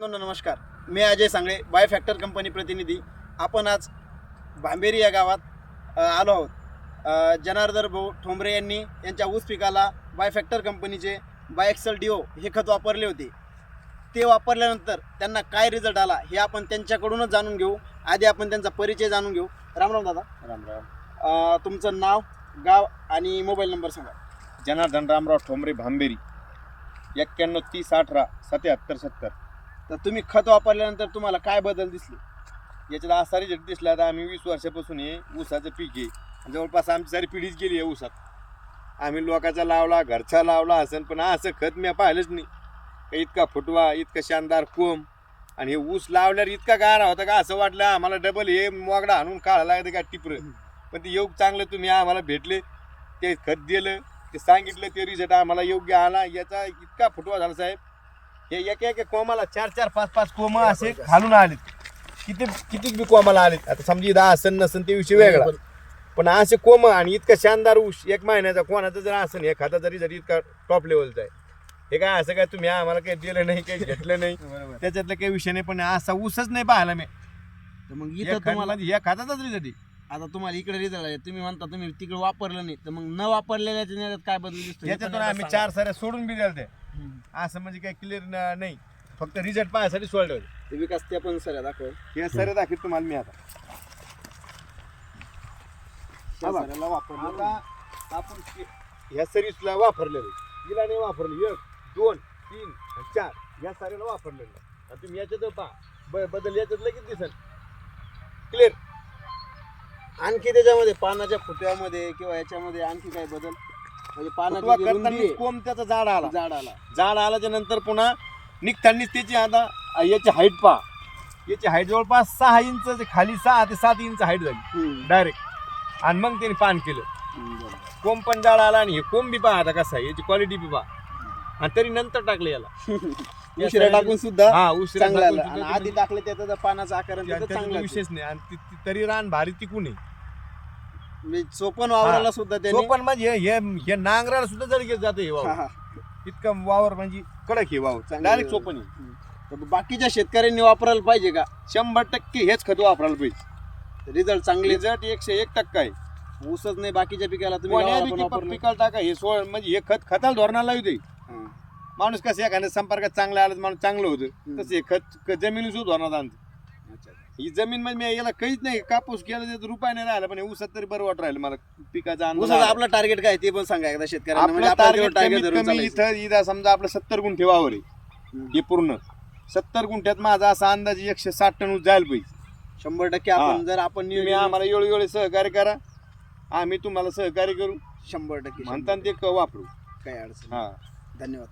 नमस्कार. मी Ajay Sangle by factor company प्रतिनिधी. आपण आज भांबेरी या गावात आलो आहोत. जनार्दन भाऊ ठोंबरे यांनी यांच्या ऊस पिकाला बाय फॅक्टर कंपनीचे बायएक्सल डिओ हे खत वापरले होते. ते वापरल्यानंतर त्यांना काय रिझल्ट आला हे आपण त्यांच्याकडूनच जाणून घेऊ. आधी आपण त्यांचा परिचय जाणून घेऊ. रामराम दादा. राम राम. अ, तुमचं नाव गाव आणि मोबाईल नंबर सांगा. जनार्दन रामराव ठोंबरे भांबेरी एक्क्याण्णव तीस अठरा सत्याहत्तर सत्तर. तर तुम्ही खत वापरल्यानंतर तुम्हाला काय बदल दिसले? याच्यात असा रिझल्ट दिसला तर आम्ही वीस वर्षापासून हे ऊसाचं पीक आहे. जवळपास आमची सारी पिढीच गेली आहे ऊसात. आम्ही लोकांचा लावला घरचा लावला असेल पण असं खत मी पाहिलंच नाही. का इतका फुटवा इतका शानदार कोंब आणि हे ऊस लावल्यावर इतका गारा होता का असं वाटलं आम्हाला डबल हे मोगडा आणून काढा लागतं का टिपर. पण ते योग चांगलं तुम्ही आम्हाला भेटले ते खत दिलं ते सांगितलं ते रिझल्ट आम्हाला योग्य आला. याचा इतका फुटवा झाला साहेब हे एका एका कोमाला चार चार पाच पाच कोम असे घालून आलेत. किती किती बी कोमाला आलेत? आता समजी दहा असन नसन ते विषय वेगळा. पण असे कोम आणि इतका शानदार ऊस एक महिन्याचा कोणाचा जर असन हे खाता जरी जरी इतका टॉप लेवलचा आहे. हे काय असं काय तुम्ही आम्हाला काही दिलं नाही काही घेतलं नाही? त्याच्यातलं काही विषय नाही पण असा ऊसच नाही पाहिला मी. तर मग इथं तुम्हाला या खाताचाच रिझल्ट आता तुम्हाला इकडे रिझल्ट आहे तुम्ही म्हणता तुम्ही तिकडे वापरलं नाही. तर मग न वापरलेल्याच्या काय बदल दिसतो याच्यातून आम्ही. चार साऱ्या सोडून बी हम्म. असं म्हणजे काही क्लिअर नाही. फक्त रिझल्ट पाहण्यासाठी सोडलं ते विकास ते पण सर दाखव हे सर दाखवतो तुम्हाला मी आता. त्या बघा. सऱ्याला वापरलं आता आपण ह्या सरीसला वापरलेलं हिला नाही वापरलं. एक दोन तीन आणि चार. ह्या साऱ्याला वापरलेलं आणि तुम्ही याच्यात पहा ब- बदल याच्यात लगेच दिसेल. क्लिअर आणखी त्याच्यामध्ये पानाच्या फुट्यामध्ये किंवा याच्यामध्ये आणखी काय बदल? म्हणजे पानाची जी रुंदी करताना आहे, कोंब त्याचा झाड आला. झाड आला. झाड आल्याच्यानंतर पुन्हा निघतानीच त्याची आता याची हाईट पहा. याची हाईट जवळपास सहा इंच खाली सहा ते सात इंच हाईट झाली. हम्म. डायरेक्ट आणि मग त्याने पान केलं. हम्म, बरोबर. कोंब पण जाळ आला आणि हे कोंब बी पहा आता कसं आहे याची क्वालिटी बी पहा. आणि तरी नंतर टाकले याला. उशिरा टाकून सुद्धा हा उशिरा चांगलं आलं. आणि आधी टाकले त्याचा जर पानाचा आकार आणि त्याचा चांगला विशेष नाही. आणि ती- ती- तरी रान भारी टिकून आहे. चोपन वावराला. सुद्धा त्यांनी पण म्हणजे हे हे नांगराला सुद्धा जड घेत जातं हे वावर हा. इतकं वावर म्हणजे कडक हे वावर चांगलं डायरेक्ट. चोपन आहे. तर बाकीच्या शेतकऱ्यांनी वापरायला पाहिजे का शंभर टक्के हेच खत वापरायला पाहिजे रिझल्ट चांगले रिझल्ट एकशे एक टक्का आहे ऊसच नाही बाकीच्या पिकाला तुम्ही कोण्या गावाला पण वापरलं पिकाला टाका हे सोळ म्हणजे हे खत खताला धोरणाला होते हा. माणूस कसं एखाद्या संपर्कात चांगला आला तर माणूस चांगलं होतं तसं हे खत क- जमिनी सुद्धा धोरणात आणतं. ही जमीन म्हणजे मी याला काहीच नाही कापूस केला तर रुपये नाही राहिला पण हे ऊसात तरी बरं वाटत राहिलं मला पिकाचा अंदाज आला. आपलं टार्गेट काय ते पण सांगा एकदा शेतकऱ्यांना म्हणजे आपलं आपल्याला टार्गेट कमीत धरून कमी चालायचं. इथं इथं समजा आपलं सत्तर गुंठे वावर आहे हम्म. हे पूर्ण सत्तर गुंठ्यात माझा असा अंदाजे एकशे साठ टन ऊस जायला पाहिजे शंभर टक्के आपण हा. जर आपण तुम्ही नियोजन आम्हाला वेळोवेळी सहकार्य करा आम्ही तुम्हाला सहकार्य करू शंभर टक्के म्हणता ते क- वापरू काही अडचण हा. धन्यवाद